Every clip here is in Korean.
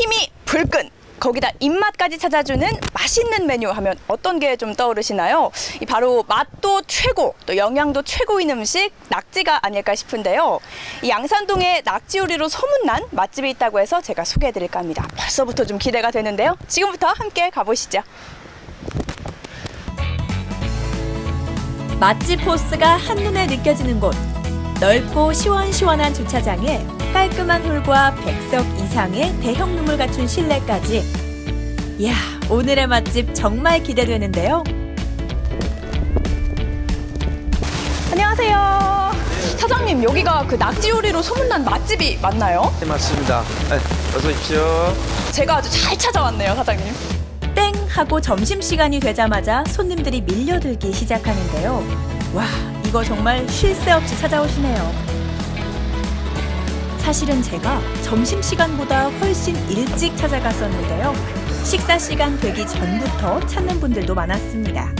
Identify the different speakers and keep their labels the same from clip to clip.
Speaker 1: 힘이 불끈 거기다 입맛까지 찾아주는 맛있는 메뉴 하면 어떤 게 좀 떠오르시나요? 이 바로 맛도 최고, 또 영양도 최고인 음식 낙지가 아닐까 싶은데요. 이 양산동에 낙지 요리로 소문난 맛집이 있다고 해서 제가 소개해드릴까 합니다. 벌써부터 좀 기대가 되는데요. 지금부터 함께 가보시죠.
Speaker 2: 맛집 포스가 한눈에 느껴지는 곳. 넓고 시원시원한 주차장에 깔끔한 홀과 100석 이상의 대형 룸을 갖춘 실내까지. 이야, 오늘의 맛집 정말 기대되는데요.
Speaker 1: 안녕하세요. 사장님, 여기가 그 낙지 요리로 소문난 맛집이 맞나요?
Speaker 3: 네, 맞습니다. 네, 어서 오십시오.
Speaker 1: 제가 아주 잘 찾아왔네요, 사장님.
Speaker 2: 땡 하고 점심시간이 되자마자 손님들이 밀려들기 시작하는데요. 와, 이거 정말 쉴 새 없이 찾아오시네요. 사실은 제가 점심시간보다 훨씬 일찍 찾아갔었는데요. 식사 시간 되기 전부터 찾는 분들도 많았습니다.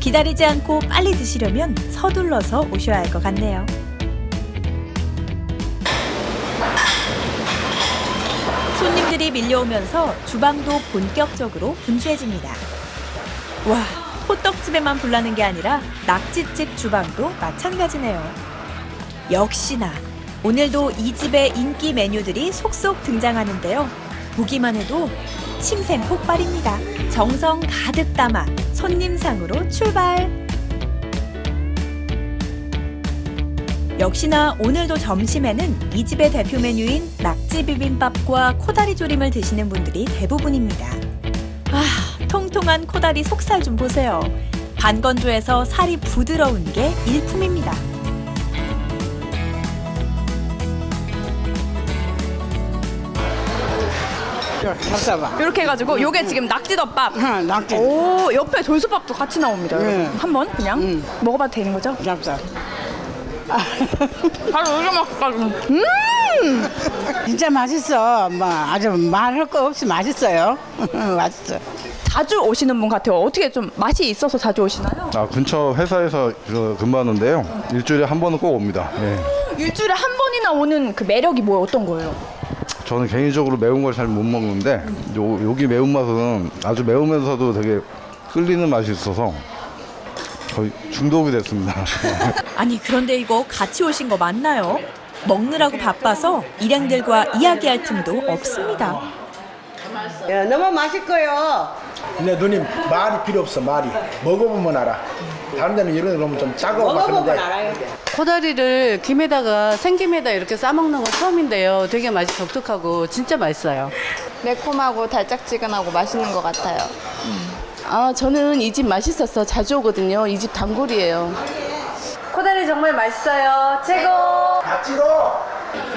Speaker 2: 기다리지 않고 빨리 드시려면 서둘러서 오셔야 할 것 같네요. 손님들이 밀려오면서 주방도 본격적으로 분주해집니다. 와, 호떡집에만 불나는 게 아니라 낙지집 주방도 마찬가지네요. 역시나 오늘도 이 집의 인기 메뉴들이 속속 등장하는데요. 보기만 해도 침샘 폭발입니다. 정성 가득 담아 손님상으로 출발. 역시나 오늘도 점심에는 이 집의 대표 메뉴인 낙지 비빔밥과 코다리 조림을 드시는 분들이 대부분입니다. 아, 통통한 코다리 속살 좀 보세요. 반건조해서 살이 부드러운 게 일품입니다.
Speaker 4: 잡숴봐.
Speaker 1: 이렇게 해가지고 요게 지금 낙지덮밥.
Speaker 4: 하, 낙지.
Speaker 1: 오 옆에 돌솥밥도 같이 나옵니다.
Speaker 4: 네.
Speaker 1: 여러분. 한번 그냥
Speaker 4: 음.
Speaker 1: 먹어봐도 되는 거죠?
Speaker 4: 잡숴.
Speaker 1: 바로 이렇게 맛까지.
Speaker 4: 진짜 맛있어. 뭐 아주 말할 거 없이 맛있어요. 맛있어.
Speaker 1: 자주 오시는 분 같아요. 어떻게 좀 맛이 있어서 자주 오시나요?
Speaker 5: 아, 근처 회사에서 그 근무하는데요. 일주일에 한 번은 꼭 옵니다. 예.
Speaker 1: 일주일에 한 번이나 오는 그 매력이 뭐예요? 어떤 거예요?
Speaker 5: 저는 개인적으로 매운 걸 잘 못 먹는데 요, 여기 매운맛은 아주 매우면서도 되게 끌리는 맛이 있어서 거의 중독이 됐습니다.
Speaker 2: 아니 그런데 이거 같이 오신 거 맞나요? 먹느라고 바빠서 일행들과 이야기할 틈도 없습니다.
Speaker 6: 야, 너무 맛있고요.
Speaker 7: 근데 누님 말이 필요 없어 말이 먹어보면 알아 다른 데는 이런 거 보면 좀 짜고 막
Speaker 6: 먹어보면
Speaker 7: 그런데
Speaker 6: 알아요.
Speaker 8: 코다리를 김에다가 생김에다 이렇게 싸먹는 건 처음인데요. 되게 맛이 독특하고 진짜 맛있어요.
Speaker 9: 매콤하고 달짝지근하고 맛있는 것 같아요.
Speaker 8: 아 저는 이 집 맛있어서 자주 오거든요. 이 집 단골이에요. 코다리 정말 맛있어요. 최고.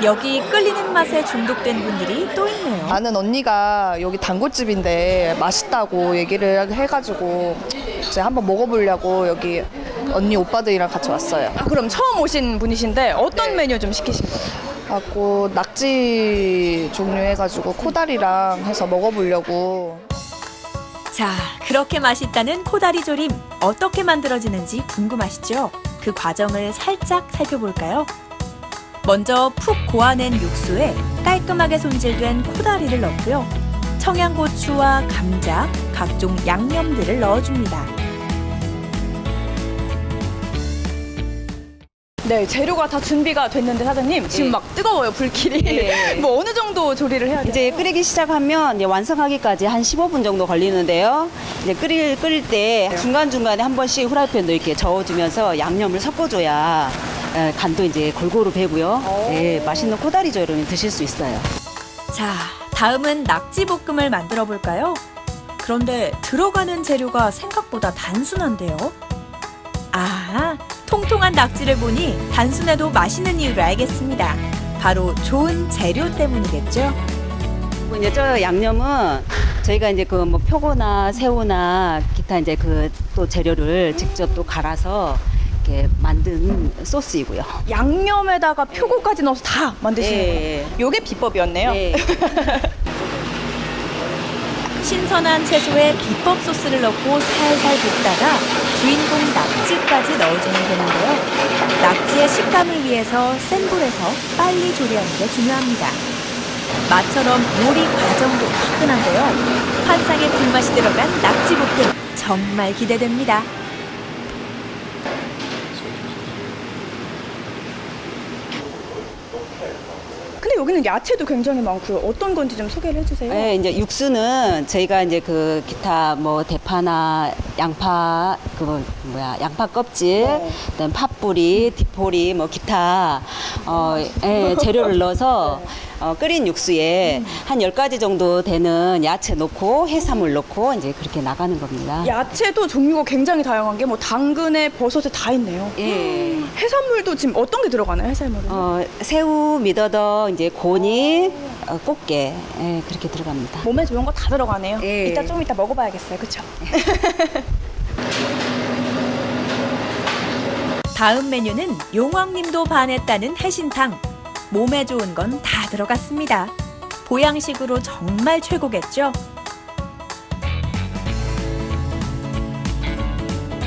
Speaker 2: 여기 끌리는 맛에 중독된 분들이 또 있네요.
Speaker 9: 아는 언니가 여기 단골집인데 맛있다고 얘기를 해가지고 이제 한번 먹어보려고 여기 언니 오빠들이랑 같이 왔어요.
Speaker 1: 아, 그럼 처음 오신 분이신데 어떤 메뉴 좀 시키신 거예요?
Speaker 9: 갖고 낙지 종류 해가지고 코다리랑 해서 먹어보려고.
Speaker 2: 자, 그렇게 맛있다는 코다리 조림 어떻게 만들어지는지 궁금하시죠? 그 과정을 살짝 살펴볼까요? 먼저 푹 고아낸 육수에 깔끔하게 손질된 코다리를 넣고요. 청양고추와 감자, 각종 양념들을 넣어줍니다.
Speaker 1: 네, 재료가 다 준비가 됐는데 사장님 지금 막 뜨거워요 불길이. 뭐 어느 정도 조리를 해야 돼요?
Speaker 6: 이제 끓이기 시작하면 이제 완성하기까지 한 15분 정도 걸리는데요. 이제 끓일 끓일 때 중간 중간에 한 번씩 후라이팬도 이렇게 저어주면서 양념을 섞어줘야 에, 간도 이제 골고루 배고요. 네, 맛있는 코다리 조림을 드실 수 있어요.
Speaker 2: 자, 다음은 낙지 볶음을 만들어 볼까요? 그런데 들어가는 재료가 생각보다 단순한데요. 아, 통통한 낙지를 보니 단순해도 맛있는 이유를 알겠습니다. 바로 좋은 재료 때문이겠죠?
Speaker 6: 그리고 이제 저 양념은 저희가 이제 그 뭐 표고나 새우나 기타 이제 그 또 재료를 직접 또 갈아서 이렇게 만든 소스이고요.
Speaker 1: 양념에다가 표고까지 넣어서 다 만드시는
Speaker 6: 네.
Speaker 1: 거예요? 요게 비법이었네요.
Speaker 6: 네.
Speaker 2: 신선한 채소에 비법 소스를 넣고 살살 볶다가 주인공 낙지까지 넣어주면 되는데요. 낙지의 식감을 위해서 센 불에서 빨리 조리하는 게 중요합니다. 맛처럼 요리 과정도 화끈한데요. 환상의 불맛이 들어간 낙지볶음 정말 기대됩니다.
Speaker 1: 여기는 야채도 굉장히 많고요. 어떤 건지 좀 소개를 해주세요.
Speaker 6: 네, 이제 육수는 저희가 이제 그 기타 뭐 대파나 양파 그 뭐야 양파 껍질, 그다음 팥뿌리, 디포리 뭐 기타 어 예, 재료를 넣어서 어, 끓인 육수에 한 10가지 정도 되는 야채 넣고 해산물 넣고 이제 그렇게 나가는 겁니다.
Speaker 1: 야채도 종류가 굉장히 다양한 게 뭐 당근에 버섯에 다 있네요.
Speaker 6: 예.
Speaker 1: 해산물도 지금 어떤 게 들어가나요? 해산물은?
Speaker 6: 어, 새우, 미더덕, 이제 고니, 어, 꽃게 예, 그렇게 들어갑니다.
Speaker 1: 몸에 좋은 거 다 들어가네요.
Speaker 6: 예.
Speaker 1: 이따 좀 이따 먹어봐야겠어요. 그렇죠?
Speaker 2: 다음 메뉴는 용왕님도 반했다는 해신탕. 몸에 좋은 건 다 들어갔습니다. 보양식으로 정말 최고겠죠?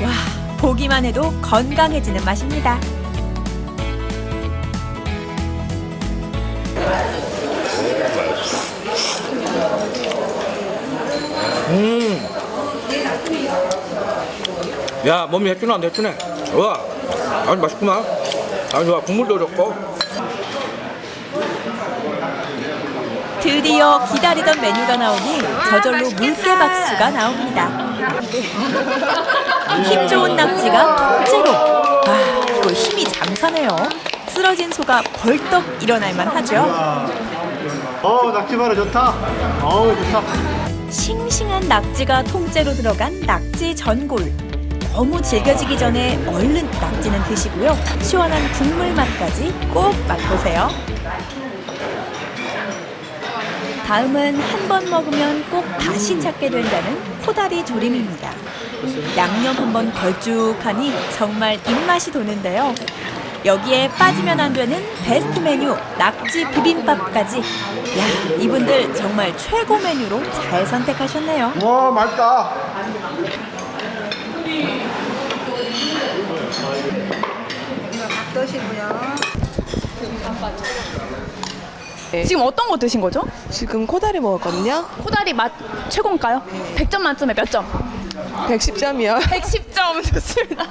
Speaker 2: 와, 보기만 해도 건강해지는 맛입니다.
Speaker 3: 야, 몸이 해주나 안 해주네. 좋아. 아주 맛있구만. 아주 좋아. 국물도 좋고.
Speaker 2: 드디어 기다리던 메뉴가 나오니 저절로 물개 박수가 나옵니다. 힘 좋은 낙지가 통째로. 아, 이거 힘이 장사네요. 쓰러진 소가 벌떡 일어날 만 하죠.
Speaker 10: 어 낙지바라 좋다. 어우 좋다.
Speaker 2: 싱싱한 낙지가 통째로 들어간 낙지 전골. 너무 질겨지기 전에 얼른 낙지는 드시고요. 시원한 국물 맛까지 꼭 맛보세요. 다음은 한 번 먹으면 꼭 다시 찾게 된다는 코다리 조림입니다. 양념 한 번 걸쭉하니 정말 입맛이 도는데요. 여기에 빠지면 안 되는 베스트 메뉴 낙지 비빔밥까지. 야, 이분들 정말 최고 메뉴로 잘 선택하셨네요.
Speaker 10: 와 맛있다.
Speaker 1: 지금 어떤 거 드신 거죠?
Speaker 8: 지금 코다리 먹었거든요.
Speaker 1: 코다리 맛 최고인가요? 100점 만점에 몇 점?
Speaker 8: 110점이요.
Speaker 1: 110점 좋습니다.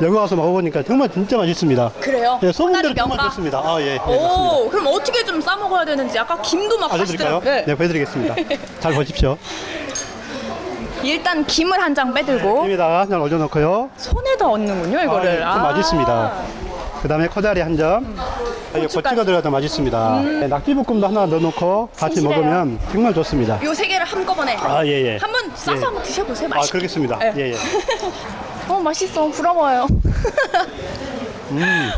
Speaker 10: 여기 와서 먹어보니까 정말 진짜 맛있습니다.
Speaker 1: 그래요?
Speaker 10: 예, 소문대로
Speaker 1: 코다리
Speaker 10: 정말? 좋습니다. 아 예. 네, 맞습니다.
Speaker 1: 오, 그럼 어떻게 좀 싸 먹어야 되는지 아까 김도 막
Speaker 10: 알려드릴까요?
Speaker 1: 하시더라고요.
Speaker 10: 네, 보여드리겠습니다. 잘 보십시오.
Speaker 1: 일단 김을 한 장 빼들고
Speaker 10: 여기다가 한장 올려놓고요.
Speaker 1: 손에다 얹는군요, 이거를.
Speaker 10: 아, 예, 좀 맛있습니다. 그 다음에 코다리 한 점. 여기 고추가 들어가도 맛있습니다. 네, 낙지볶음도 하나 넣어놓고 같이
Speaker 1: 싱싱해요.
Speaker 10: 먹으면 정말 좋습니다.
Speaker 1: 요 세 개를 한꺼번에
Speaker 10: 아 예 예.
Speaker 1: 한번 싸서
Speaker 10: 예.
Speaker 1: 한번 드셔보세요.
Speaker 10: 아
Speaker 1: 맛있게.
Speaker 10: 그러겠습니다.
Speaker 1: 네.
Speaker 10: 예 예.
Speaker 1: 어 맛있어. 부러워요.
Speaker 10: 음,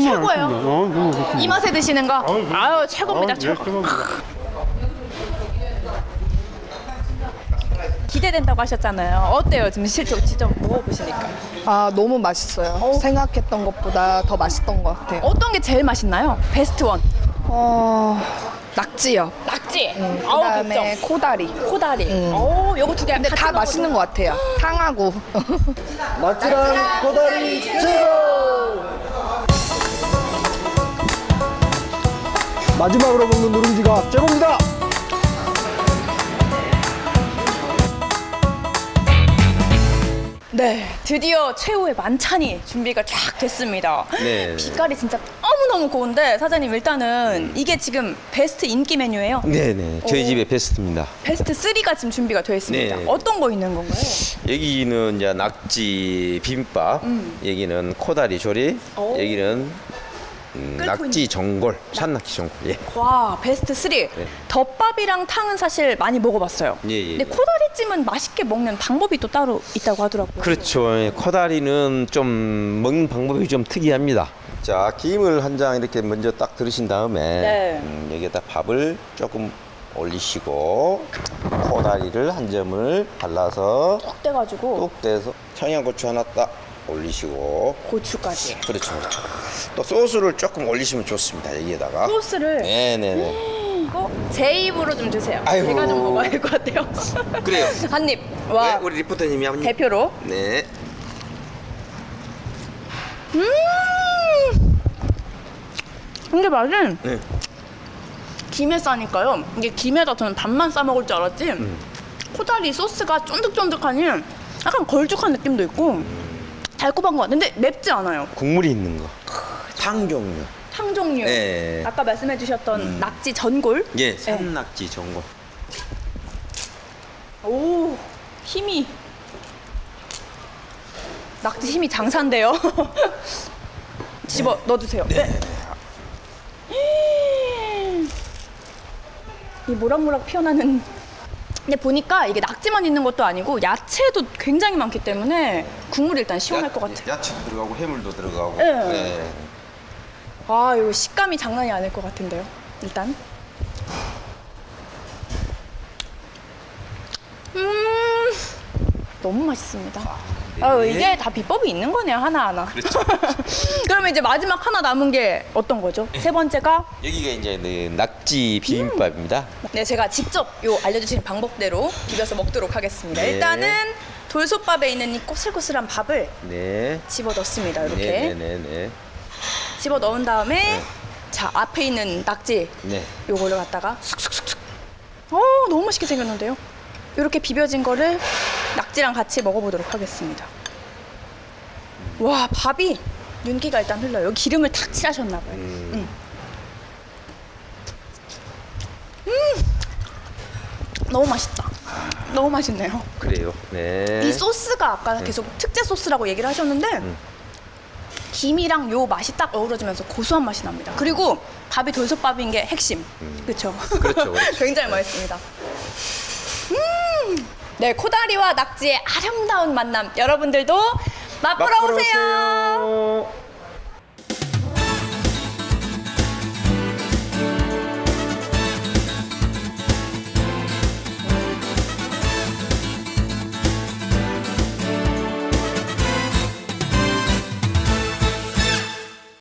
Speaker 1: 최고예요.
Speaker 10: 맛있습니다. 어, 너무 좋습니다.
Speaker 1: 이 맛에 드시는 거.
Speaker 10: 아유,
Speaker 1: 아유 최고입니다.
Speaker 10: 아, 예,
Speaker 1: 최고.
Speaker 10: 최고입니다.
Speaker 1: 기대된다고 하셨잖아요. 어때요? 지금 실제 직접 먹어보시니까.
Speaker 9: 아 너무 맛있어요. 생각했던 것보다 더 맛있던 것 같아요.
Speaker 1: 어떤 게 제일 맛있나요? 베스트 원.
Speaker 9: 어 낙지요.
Speaker 1: 낙지.
Speaker 9: 음,
Speaker 1: 아우,
Speaker 9: 그다음에
Speaker 1: 백점.
Speaker 9: 코다리.
Speaker 1: 코다리.
Speaker 9: 음.
Speaker 1: 오, 요거 두 개.
Speaker 9: 근데 다 맛있는 것 같아요. 탕하고.
Speaker 10: 낙지랑 코다리 최고! 마지막으로 먹는 누룽지가 최고입니다.
Speaker 1: 네, 드디어 최후의 만찬이 준비가 쫙 됐습니다.
Speaker 3: 네.
Speaker 1: 빛깔이 진짜 너무너무 고운데 사장님 일단은 이게 지금 베스트 인기 메뉴예요.
Speaker 3: 네네. 저희
Speaker 1: 오.
Speaker 3: 집의 베스트입니다.
Speaker 1: 베스트 3가 지금 준비가 되어 있습니다.
Speaker 3: 네.
Speaker 1: 어떤 거 있는 건가요?
Speaker 3: 여기는 이제 낙지 비빔밥, 여기는 코다리 조리,
Speaker 1: 오.
Speaker 3: 여기는 음,
Speaker 1: 끓고
Speaker 3: 낙지 전골, 산낙지 전골. 예.
Speaker 1: 와, 베스트 3. 덮밥이랑 탕은 사실 많이 먹어봤어요.
Speaker 3: 네. 예, 예.
Speaker 1: 근데 코다리찜은 맛있게 먹는 방법이 또 따로 있다고 하더라고요.
Speaker 3: 그렇죠. 예, 코다리는 좀 먹는 방법이 좀 특이합니다. 자, 김을 한 장 이렇게 먼저 딱 들으신 다음에
Speaker 1: 네.
Speaker 3: 음, 여기에다 밥을 조금 올리시고 코다리를 한 점을 발라서
Speaker 1: 뚝 떼가지고
Speaker 3: 뚝 떼서 청양고추 하나 딱 올리시고
Speaker 1: 고추까지.
Speaker 3: 그렇죠, 그렇죠. 또 소스를 조금 올리시면 좋습니다. 여기에다가.
Speaker 1: 소스를
Speaker 3: 네네네.
Speaker 1: 이거 제 입으로 좀 주세요.
Speaker 3: 아이고.
Speaker 1: 제가 좀 먹어야 할것 같아요.
Speaker 3: 그래요.
Speaker 1: 한 입.
Speaker 3: 네,
Speaker 1: 와,
Speaker 3: 우리 리포터님이 한번
Speaker 1: 대표로.
Speaker 3: 네.
Speaker 1: 근데 맛은
Speaker 3: 네.
Speaker 1: 김에 싸니까요. 이게 김에다 저는 밥만 싸 먹을 줄 알았지. 코다리 소스가 쫀득쫀득하니 약간 걸쭉한 느낌도 있고 달콤한 것 같은데 맵지 않아요.
Speaker 3: 국물이 있는 거. 탕 종류.
Speaker 1: 탕 종류.
Speaker 3: 네.
Speaker 1: 아까 말씀해 주셨던
Speaker 3: 음.
Speaker 1: 낙지 전골.
Speaker 3: 예, 산낙지 전골.
Speaker 1: 오 힘이 낙지 힘이 장사인데요. 집어 넣어주세요. 네. 이 모락모락 피어나는. 근데 보니까 이게 낙지만 있는 것도 아니고 야채도 굉장히 많기 때문에 국물이 일단 시원할 것 같아요.
Speaker 3: 야채도 들어가고 해물도 들어가고.
Speaker 1: 네.
Speaker 3: 네.
Speaker 1: 아 이거 식감이 장난이 아닐 것 같은데요. 일단. 음 너무 맛있습니다. 아, 이게 다 비법이 있는 거네요 하나 하나.
Speaker 3: 그렇죠.
Speaker 1: 그러면 이제 마지막 하나 남은 게 어떤 거죠? 세 번째가
Speaker 3: 여기가 이제 네, 낙지 비빔밥입니다.
Speaker 1: 네 제가 직접 요 알려주신 방법대로 비벼서 먹도록 하겠습니다.
Speaker 3: 네.
Speaker 1: 일단은 돌솥밥에 있는 이 꼬슬꼬슬한 밥을
Speaker 3: 네.
Speaker 1: 집어 넣습니다. 이렇게
Speaker 3: 네, 네, 네,
Speaker 1: 집어 넣은 다음에
Speaker 3: 네.
Speaker 1: 자 앞에 있는 낙지
Speaker 3: 네.
Speaker 1: 요거를 갖다가 쑥쑥쑥쑥. 어 너무 맛있게 생겼는데요. 이렇게 비벼진 거를 낙지랑 같이 먹어보도록 하겠습니다. 와 밥이 윤기가 일단 흘러요. 여기 기름을 탁 칠하셨나 봐요. 음. 음. 너무 맛있다. 너무 맛있네요.
Speaker 3: 그래요. 네.
Speaker 1: 이 소스가 아까 계속 특제 소스라고 얘기를 하셨는데
Speaker 3: 음.
Speaker 1: 김이랑 요 맛이 딱 어우러지면서 고소한 맛이 납니다. 그리고 밥이 돌솥밥인 게 핵심. 그렇죠?
Speaker 3: 그렇죠, 그렇죠.
Speaker 1: 굉장히 맛있습니다. 음! 네, 코다리와 낙지의 아름다운 만남 여러분들도 맛보러,
Speaker 3: 맛보러
Speaker 1: 오세요.
Speaker 3: 오세요.